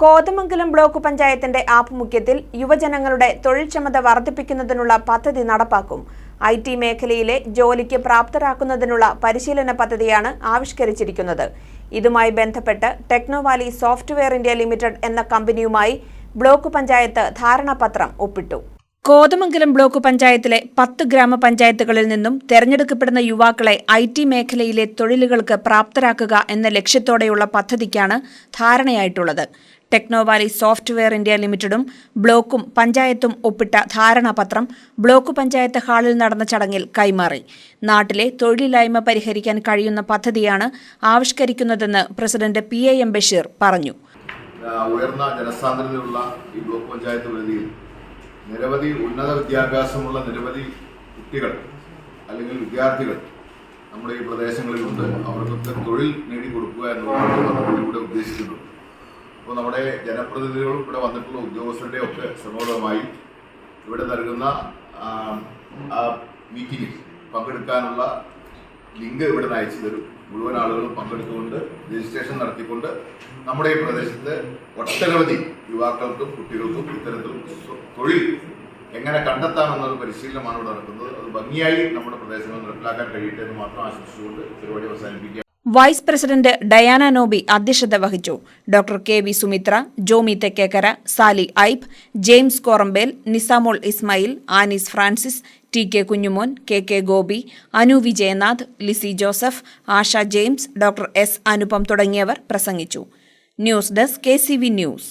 Kothamangalam block പഞ്ചായത്തിന്റെ ആഭിമുഖ്യത്തിൽ യുവജനങ്ങളുടെ തൊഴിൽ തൊഴിൽക്ഷമത വർദ്ധിപ്പിക്കുന്നതിനുള്ള പദ്ധതി നടപ്പാക്കും. ഐ ടി മേഖലയിലെ ജോലിക്ക് പ്രാപ്തരാക്കുന്നതിനുള്ള പരിശീലന പദ്ധതിയാണ് ആവിഷ്കരിച്ചിരിക്കുന്നത്. ഇതുമായി ബന്ധപ്പെട്ട് ടെക്നോവാലി സോഫ്റ്റ്വെയർ ഇന്ത്യ ലിമിറ്റഡ് എന്ന കമ്പനിയുമായി ബ്ലോക്ക് പഞ്ചായത്ത് ധാരണാപത്രം ഒപ്പിട്ടു. കോതമംഗലം ബ്ലോക്ക് പഞ്ചായത്തിലെ പത്ത് ഗ്രാമപഞ്ചായത്തുകളിൽ നിന്നും തെരഞ്ഞെടുക്കപ്പെടുന്ന യുവാക്കളെ ഐ ടി മേഖലയിലെ തൊഴിലുകൾക്ക് പ്രാപ്തരാക്കുക എന്ന ലക്ഷ്യത്തോടെയുള്ള പദ്ധതിക്കാണ് ധാരണയായിട്ടുള്ളത്. ടെക്നോവാലി സോഫ്റ്റ്വെയർ ഇന്ത്യ ലിമിറ്റഡും ബ്ലോക്കും പഞ്ചായത്തും ഒപ്പിട്ട ധാരണാപത്രം ബ്ലോക്ക് പഞ്ചായത്ത് ഹാളിൽ നടന്ന ചടങ്ങിൽ കൈമാറി. നാട്ടിലെ തൊഴിലില്ലായ്മ പരിഹരിക്കാൻ കഴിയുന്ന പദ്ധതിയാണ് ആവിഷ്കരിക്കുന്നതെന്ന് president P A M Basheer പറഞ്ഞു. ഉയർന്ന ജനസാന്ദ്രതയുള്ള ഈ ബ്ലോക്ക് പഞ്ചായത്ത് പരിധിയിൽ നിരവധി ഉന്നത വിദ്യാഭ്യാസമുള്ള നിരവധി കുട്ടികൾ അല്ലെങ്കിൽ വിദ്യാർത്ഥികൾ നമ്മുടെ ഈ പ്രദേശങ്ങളിലുണ്ട്. അവർക്കൊക്കെ തൊഴിൽ നേടിക്കൊടുക്കുക എന്നുള്ളതാണ് പദ്ധതിയിലൂടെ ഉദ്ദേശിക്കുന്നത്. അപ്പോൾ നമ്മുടെ ജനപ്രതിനിധികളും ഇവിടെ വന്നിട്ടുള്ള ഉദ്യോഗസ്ഥരുടെ ഒക്കെ ശ്രമോദമായി ഇവിടെ നൽകുന്ന മീറ്റിംഗിൽ പങ്കെടുക്കാനുള്ള ലിങ്ക് ഇവിടെ നിന്ന് അയച്ചു തരും. മുഴുവൻ ആളുകളും പങ്കെടുത്തുകൊണ്ട് രജിസ്ട്രേഷൻ നടത്തിക്കൊണ്ട് നമ്മുടെ ഈ പ്രദേശത്ത് ഒട്ടനവധി യുവാക്കൾക്കും കുട്ടികൾക്കും ഇത്തരത്തിൽ തൊഴിൽ എങ്ങനെ കണ്ടെത്താമെന്നുള്ള പരിശീലനമാണ് ഇവിടെ നടക്കുന്നത്. അത് ഭംഗിയായി നമ്മുടെ പ്രദേശങ്ങൾ നടപ്പിലാക്കാൻ കഴിയട്ടെ എന്ന് മാത്രം ആശംസിച്ചുകൊണ്ട് പരിപാടി അവസാനിപ്പിക്കുക വൈസ് പ്രസിഡന്റ് ഡയാന നോബി അധ്യക്ഷത വഹിച്ചു. Doctor K V Sumithra Jomy Thekkekara Sally ഐബ് James Korambel Nisamol Ismail Anees Francis T K Kunjumon K K Gopi Anu Vijayanath Lissy Joseph Asha James doctor S Anupam തുടങ്ങിയവർ പ്രസംഗിച്ചു. News desk K news.